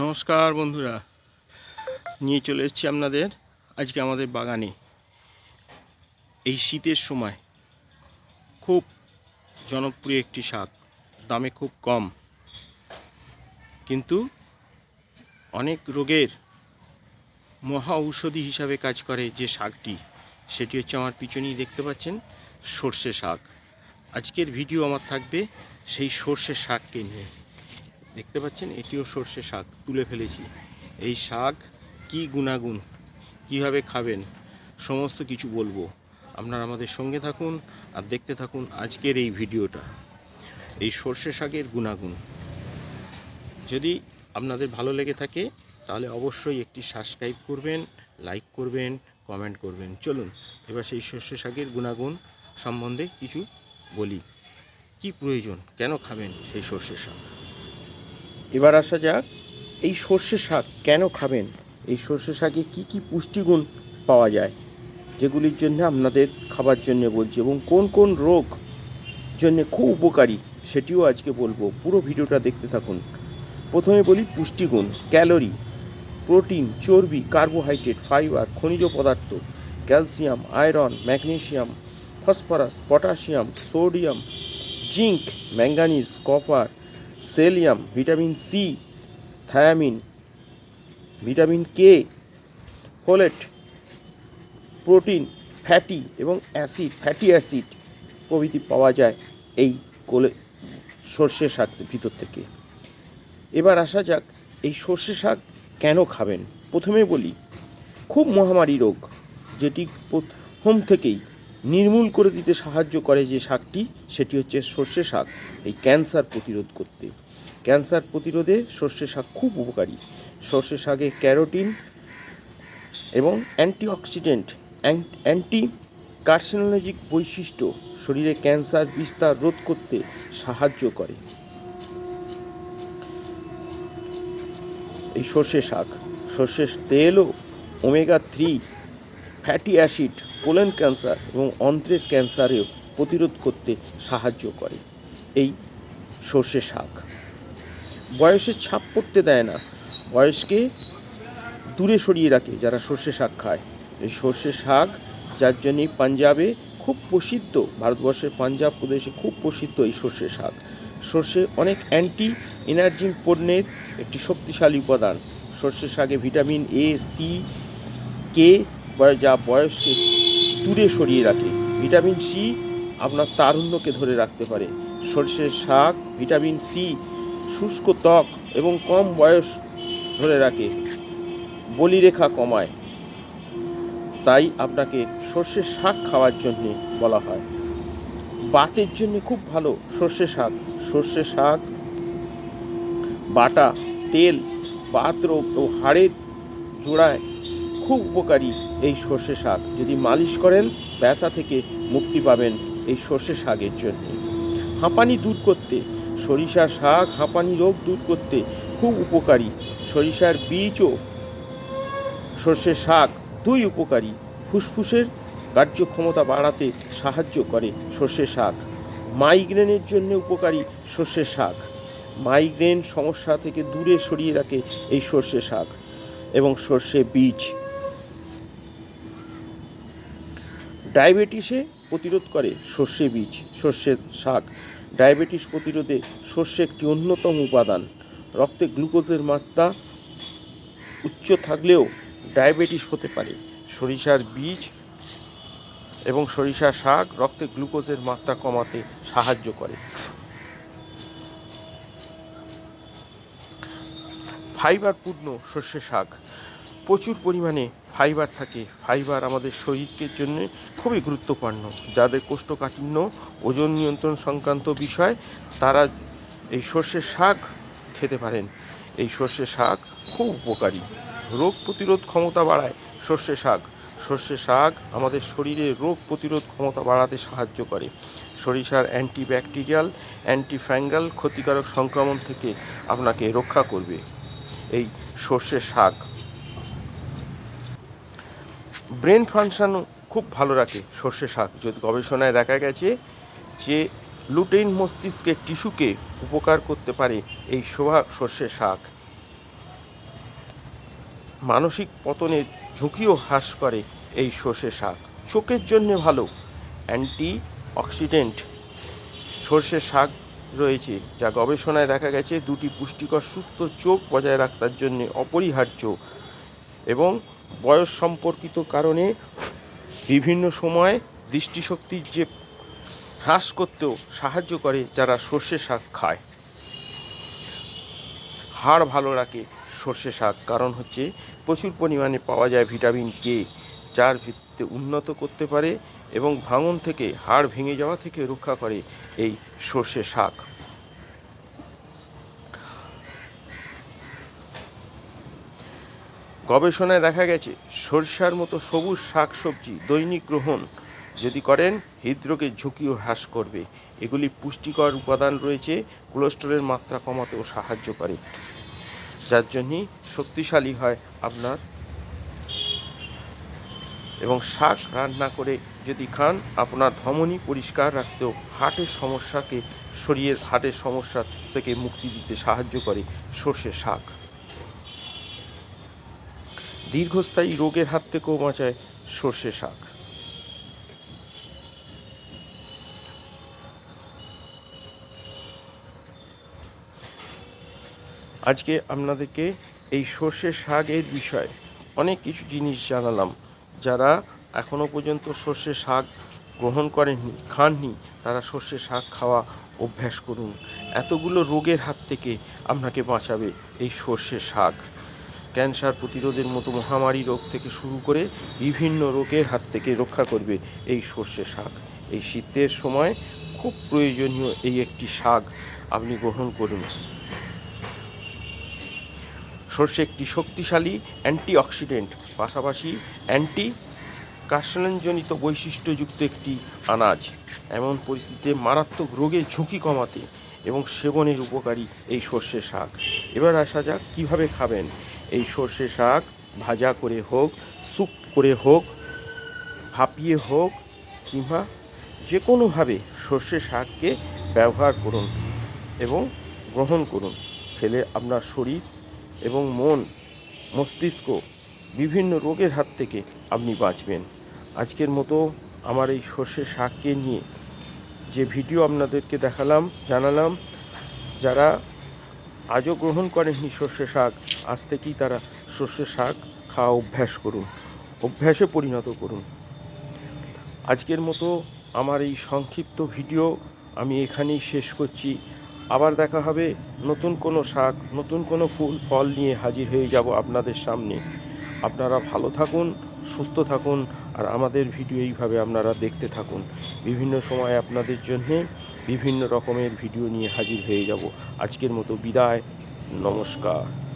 নমস্কার বন্ধুরা, নিয়ে চলে এসেছি আপনাদের আজকে আমাদের বাগানে। এই শীতের সময় খুব জনপ্রিয় একটি শাক, দামে খুব কম। কিন্তু অনেক রোগের মহা ঔষধি হিসাবে কাজ করে যে শাকটি, সেটি হচ্ছে আমার পিছনেই দেখতে পাচ্ছেন সর্ষে শাক। আজকের ভিডিও আমার থাকবে সেই সর্ষে শাককে নিয়ে। দেখতে পাচ্ছেন? এটিও সর্ষে শাক, তুলে ফেলেছি। এই শাক কি গুণাগুণ? কীভাবে খাবেন? সমস্ত কিছু বলব। আপনারা আমাদের সঙ্গে থাকুন আর দেখতে থাকুন আজকের এই ভিডিওটা। এই সর্ষে শাকের গুণাগুণ। যদি আপনাদের ভালো লেগে থাকে, তাহলে অবশ্যই একটি সাবস্ক্রাইব করবেন, লাইক করবেন, কমেন্ট করবেন। চলুন, এবার সেই সর্ষে শাকের গুণাগুণ সম্বন্ধে কিছু বলি। কি প্রয়োজন? কেন খাবেন সেই সর্ষে শাক? এবার আসা যাক, এই সর্ষে শাক কেন খাবেন? এই সর্ষে শাকে কি কি পুষ্টিগুণ পাওয়া যায়? যেগুলির জন্য আপনাদের খাবার জন্য বলছি এবং কোন কোন রোগ জন্য খুব উপকারী সেটিও আজকে বলব। পুরো ভিডিওটা দেখতে থাকুন। প্রথমে বলি পুষ্টিগুণ, ক্যালোরি, প্রোটিন, চর্বি, কার্বোহাইড্রেট, ফাইবার, খনিজ পদার্থ, calcium, iron magnesium phosphorus, potassium, sodium, zinc manganese copper selenium, vitamin C, thiamine, vitamin K, folate, protein, fatty এবং অ্যাসিড, ফ্যাটি অ্যাসিড প্রভৃতি পাওয়া যায় এই কোলে, সর্ষে শাক ভিতর থেকে। এবার আসা যাক এই সর্ষে শাক কেন খাবেন? প্রথমে বলি, খুব মহামারী রোগ যেটি প্রথম থেকেই নির্মূল করে দিতে সাহায্য করে যে শাকটি সেটি হচ্ছে সর্ষে শাক, এই ক্যান্সার প্রতিরোধ করতে। ক্যান্সার প্রতিরোধে সর্ষে শাক খুব উপকারী। সর্ষে শাকে ক্যারোটিন এবং অ্যান্টিঅক্সিডেন্ট, অ্যান্টি কার্সিনোলজিক বৈশিষ্ট্য শরীরে ক্যান্সার বিস্তার রোধ করতে সাহায্য করে। এই সর্ষে শাক, সর্ষের তেলও omega three fatty acid, colon cancer এবং অন্ত্রের ক্যান্সারেও প্রতিরোধ করতে সাহায্য করে। এই সর্ষে শাক। বয়সের ছাপ পড়তে দেয় না। বয়সকে দূরে সরিয়ে রাখে যারা সর্ষে শাক খায়। এই সর্ষে শাক যার জন্যে পাঞ্জাবে খুব প্রসিদ্ধ ভারতবর্ষের পাঞ্জাব প্রদেশে খুব প্রসিদ্ধ এই সর্ষে শাক। সর্ষে অনেক অ্যান্টি এনার্জি পণ্যের একটি শক্তিশালী উপাদান। সর্ষে শাকে ভিটামিন এ সি কে যা বয়সকে দূরে সরিয়ে রাখে। ভিটামিন সি আপনার তারুণ্যকে ধরে রাখতে পারে। সর্ষের শাক, ভিটামিন সি, শুষ্ক ত্বক এবং কম বয়স ধরে রাখে। বলিরেখা কমায়। তাই আপনাকে সর্ষের শাক খাওয়ার জন্য বলা হয়। বাতের জন্য খুব ভালো সর্ষে শাক। সর্ষে শাক, বাটা, তেল, বাত রোগ ও হাড়ের জোড়ায় খুব উপকারী। এই সর্ষে শাক। যদি মালিশ করেন, ব্যথা থেকে মুক্তি পাবেন এই সর্ষে শাকের জন্য। হাঁপানি দূর করতে, সরিষা শাক হাঁপানি রোগ দূর করতে খুব উপকারী। সরিষার বীজও সর্ষে শাক দুই উপকারী। ফুসফুসের কার্যক্ষমতা বাড়াতে সাহায্য করে সর্ষে শাক। মাইগ্রেনের জন্য উপকারী সর্ষে শাক। মাইগ্রেন সমস্যা থেকে দূরে সরিয়ে রাখে এই সর্ষে শাক এবং সর্ষে বীজ। ডায়াবেটিসে প্রতিরোধ করে সর্ষে বীজ সর্ষের শাক। ডায়াবেটিস প্রতিরোধে সর্ষে একটি অন্যতম উপাদান। রক্তে গ্লুকোজের মাত্রা উচ্চ থাকলেও ডায়াবেটিস হতে পারে। সরিষার বীজ এবং সরিষার শাক রক্তে গ্লুকোজের মাত্রা কমাতে সাহায্য করে। ফাইবার পূর্ণ সর্ষে শাক। প্রচুর পরিমাণে ফাইবার থাকে। ফাইবার আমাদের শরীরের জন্য খুবই গুরুত্বপূর্ণ। যাদের কোষ্ঠকাঠিন্য, ওজন নিয়ন্ত্রণ সংক্রান্ত বিষয়, তারা এই সর্ষের শাক খেতে পারেন। এই সর্ষে শাক খুব উপকারী। রোগ প্রতিরোধ ক্ষমতা বাড়ায় সর্ষে শাক। সর্ষে শাক আমাদের শরীরে রোগ প্রতিরোধ ক্ষমতা বাড়াতে সাহায্য করে। সরিষার অ্যান্টিব্যাকটেরিয়াল অ্যান্টিফ্যাঙ্গাল ক্ষতিকারক সংক্রমণ থেকে আপনাকে রক্ষা করবে। এই সর্ষে শাক ব্রেন ফাংশনও খুব ভালো রাখে সর্ষে শাক। যদি গবেষণায় দেখা গেছে যে লুটেইন মস্তিষ্কের টিস্যুকে উপকার করতে পারে এই শোভা সর্ষে শাক। মানসিক পতনের ঝুঁকিও হ্রাস করে এই সর্ষে শাক। চোখের জন্য ভালো অ্যান্টি অক্সিডেন্ট সর্ষে শাক রয়েছে, যা গবেষণায় দেখা গেছে দুটি পুষ্টিকর সুস্থ চোখ বজায় রাখার জন্য অপরিহার্য এবং বয়স সম্পর্কিত কারণে বিভিন্ন সময় দৃষ্টিশক্তির যে হ্রাস করতেও সাহায্য করে যারা সর্ষে শাক খায়। হাড় ভালো রাখে সর্ষে শাক, কারণ হচ্ছে প্রচুর পরিমাণে পাওয়া যায় ভিটামিন কে যার ভিত্তিতে উন্নত করতে পারে এবং ভাঙন থেকে, হাড় ভেঙে যাওয়া থেকে রক্ষা করে এই সর্ষে শাক। গবেষণায় দেখা গেছে, সরষার মতো সবুজ শাকসবজি দৈনিক গ্রহণ যদি করেন হৃদরোগের ঝুঁকিও হ্রাস করবে। এগুলি পুষ্টিকর উপাদান রয়েছে, কোলেস্টেরলের মাত্রা কমাতেও সাহায্য করে। যার জন্যই শক্তিশালী হয় আপনার। এবং শাক রান্না করে যদি খান, আপনার ধমনী পরিষ্কার রাখতেও হার্টের সমস্যাকে শরীরের হার্টের সমস্যা থেকে মুক্তি দিতে সাহায্য করে সর্ষে শাক। দীর্ঘস্থায়ী রোগের হাত থেকেও বাঁচায় সর্ষে শাক। আজকে আপনাদেরকে এই সর্ষে শাকের বিষয়ে অনেক কিছু জিনিস জানালাম। যারা এখনও পর্যন্ত সর্ষে শাক গ্রহণ করেননি, খাননি, তারা সর্ষে শাক খাওয়া অভ্যাস করুন। এতগুলো রোগের হাত থেকে আপনাকে বাঁচাবে এই সর্ষে শাক। ক্যান্সার প্রতিরোধের মতো মহামারী রোগ থেকে শুরু করে বিভিন্ন রোগের হাত থেকে রক্ষা করবে এই সর্ষে শাক। এই শীতের সময় খুব প্রয়োজনীয় এই একটি শাক আপনি গ্রহণ করুন। সর্ষে একটি শক্তিশালী অ্যান্টিঅক্সিডেন্ট, পাশাপাশি অ্যান্টি কাশলনজনিত বৈশিষ্ট্যযুক্ত একটি আনাজ। এমন পরিস্থিতিতে মারাত্মক রোগের ঝুঁকি কমাতে এবং সেবনের উপকারী এই সর্ষে শাক। এবার আসা যাক কীভাবে খাবেন। সর্ষে শাক ভাজা করে হোক, স্যুপ করে হোক, ভাপিয়ে হোক কিংবা যে কোনোভাবে সর্ষে শাককে ব্যবহার করুন এবং গ্রহণ করুন। খেলে আপনার শরীর এবং মন, মস্তিষ্ক বিভিন্ন রোগের হাত থেকে আপনি বাঁচবেন। আজকের মতো আমার এই সর্ষে শাককে নিয়ে যে ভিডিও আপনাদেরকে দেখালাম, জানালাম, যারা আজও গ্রহণ করেননি সর্ষে শাক। আজ থেকেই তারা সর্ষে শাক খাওয়া অভ্যাস করুন, অভ্যাসে পরিণত করুন। আজকের মতো আমার এই সংক্ষিপ্ত ভিডিও আমি এখানেই শেষ করছি। আবার দেখা হবে নতুন কোনো শাক, নতুন কোনো ফুল, ফল নিয়ে হাজির হয়ে যাব আপনাদের সামনে। আপনারা ভালো থাকুন, সুস্থ থাকুন, আর আমাদের ভিডিও এইভাবে আপনারা দেখতে থাকুন। বিভিন্ন সময় আপনাদের জন্যে বিভিন্ন রকমের ভিডিও নিয়ে হাজির হয়ে যাব। আজকের মতো বিদায়। নমস্কার।